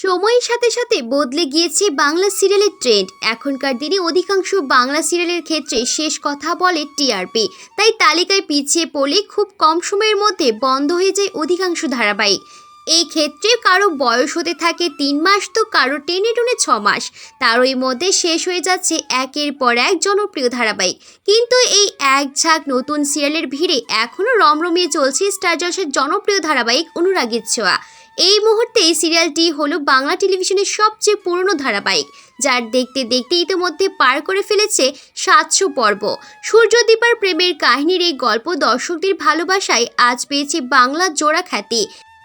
সময়ের সাথে সাথে বদলে গিয়েছে বাংলা সিরিয়ালের ট্রেন্ড। এখনকার দিনে অধিকাংশ বাংলা সিরিয়ালের ক্ষেত্রে শেষ কথা বলে টিআরপি। তাই তালিকায় পিছিয়ে পড়লে খুব কম সময়ের মধ্যে বন্ধ হয়ে যায় অধিকাংশ ধারাবাহিক। এই ক্ষেত্রে কারও বয়স হতে থাকে তিন মাস তো কারও টেনে টুনে ছ মাস। তারই মধ্যে শেষ হয়ে যাচ্ছে একের পর এক জনপ্রিয় ধারাবাহিক। কিন্তু এই এক ঝাঁক নতুন সিরিয়ালের ভিড়ে এখনও রমরমিয়ে চলছে স্টার জলসের জনপ্রিয় ধারাবাহিক অনুরাগের ছোঁয়া। এই মুহূর্তে এই সিরিয়ালটি হলো বাংলা টেলিভিশনের সবচেয়ে পুরনো ধারাবাহিক, যার দেখতে দেখতে ইতিমধ্যে পার করে ফেলেছে সাতশো পর্ব। সূর্যদীপার প্রেমের কাহিনীর এই গল্প দর্শকদের ভালোবাসায় আজ পেয়েছে বাংলা জোড়া খ্যাতি।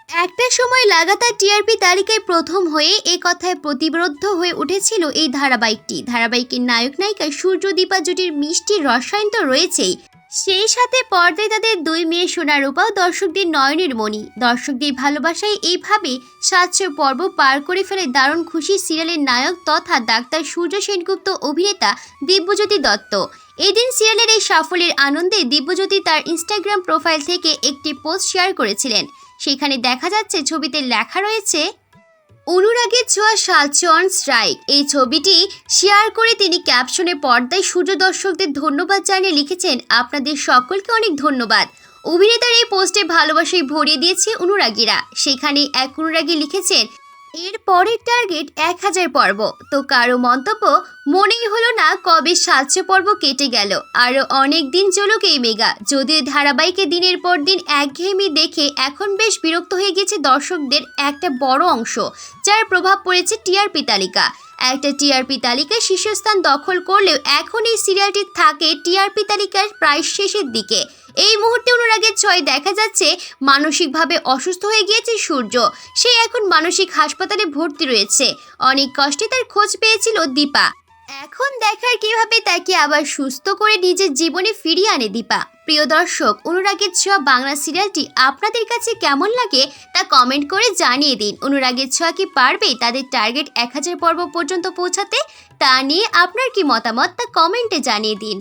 একটা সময় লাগাতার টিআরপি তালিকায় প্রথম হয়ে এ কথায় প্রতিবদ্ধ হয়ে উঠেছিল এই ধারাবাহিকটি। ধারাবাহিকের নায়ক নায়িকা সূর্যদীপা জুটির মিষ্টি রসায়ন তো রয়েছেই। সেই সাথে পর্দায় তাদের দুই মেয়ে সোনারূপাও দর্শকদের নয়নের মণি। দর্শকদের ভালোবাসায় এইভাবে সাতশো পর্ব পার করে ফেলে দারুণ খুশি সিরিয়ালের নায়ক তথা ডাক্তার সূর্য সেনগুপ্ত অভিনেতা দিব্যজ্যোতি দত্ত। এদিন সিরিয়ালের এই সাফল্যের আনন্দে দিব্যজ্যোতি তার ইনস্টাগ্রাম প্রোফাইল থেকে একটি পোস্ট শেয়ার করেছিলেন। সেখানে দেখা যাচ্ছে ছবিতে লেখা রয়েছে অনুরাগের ছোঁয়া সালচন স্ট্রাইক। এই ছবিটি শেয়ার করে তিনি ক্যাপশনে পর্দায় সূর্য দর্শকদের ধন্যবাদ জানিয়ে লিখেছেন, আপনাদের সকলকে অনেক ধন্যবাদ। অভিনেতার এই পোস্টে ভালোবাসায় ভরিয়ে দিয়েছে অনুরাগীরা। সেখানে এক অনুরাগী লিখেছেন, এর পরের টার্গেট এক হাজার পর্ব। তো কারও মন্তব্য মনেই হলো না কবে সাতশো পর্ব কেটে গেল। আরও অনেক দিন চলুক এই মেগা যদিও ধারাবাহিকে দিনের পর দিন একঘেয়েমি দেখে এখন বেশ বিরক্ত হয়ে গেছে দর্শকদের একটা বড় অংশ, যার প্রভাব পড়েছে টিআরপি তালিকা। একটা টিআরপি তালিকায় শীর্ষস্থান দখল করলেও এখন এই সিরিয়ালটি থাকে টিআরপি তালিকার প্রায় শেষের দিকে। এই মুহূর্তে অনুরাগের ছয় দেখা যাচ্ছে মানসিকভাবে অসুস্থ হয়ে গিয়েছে সূর্য। সে এখন মানসিক হাসপাতালে ভর্তি রয়েছে। অনেক কষ্টে তার খোঁজ পেয়েছিল দীপা। এখন দেখার কীভাবে তাকে আবার সুস্থ করে নিজের জীবনে ফিরিয়ে আনে, দীপা। প্রিয় দর্শক, অনুরাগের ছোঁয়া বাংলা সিরিয়ালটি আপনাদের কাছে কেমন লাগে তা কমেন্ট করে জানিয়ে দিন। অনুরাগের ছোঁয়া কি পারবে তাদের টার্গেট এক হাজার পর্ব পর্যন্ত পৌঁছাতে? তা নিয়ে আপনার কি মতামত তা কমেন্টে জানিয়ে দিন।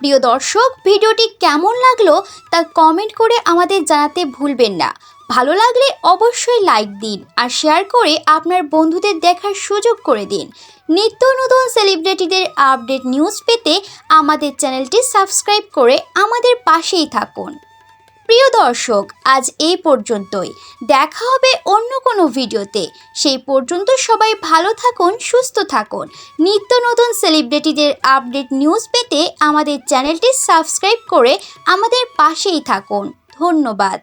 প্রিয় দর্শক, ভিডিওটি কেমন লাগল তা কমেন্ট করে আমাদের জানাতে ভুলবেন না। ভালো লাগলে অবশ্যই লাইক দিন আর শেয়ার করে আপনার বন্ধুদের দেখার সুযোগ করে দিন। নিত্য নতুন সেলিব্রিটিদের আপডেট নিউজ পেতে আমাদের চ্যানেলটি সাবস্ক্রাইব করে আমাদের পাশেই থাকুন। প্রিয় দর্শক, আজ এই পর্যন্তই। দেখা হবে অন্য কোনো ভিডিওতে। সেই পর্যন্ত সবাই ভালো থাকুন, সুস্থ থাকুন। নিত্য নতুন সেলিব্রিটিদের আপডেট নিউজ পেতে আমাদের চ্যানেলটি সাবস্ক্রাইব করে আমাদের পাশেই থাকুন। ধন্যবাদ।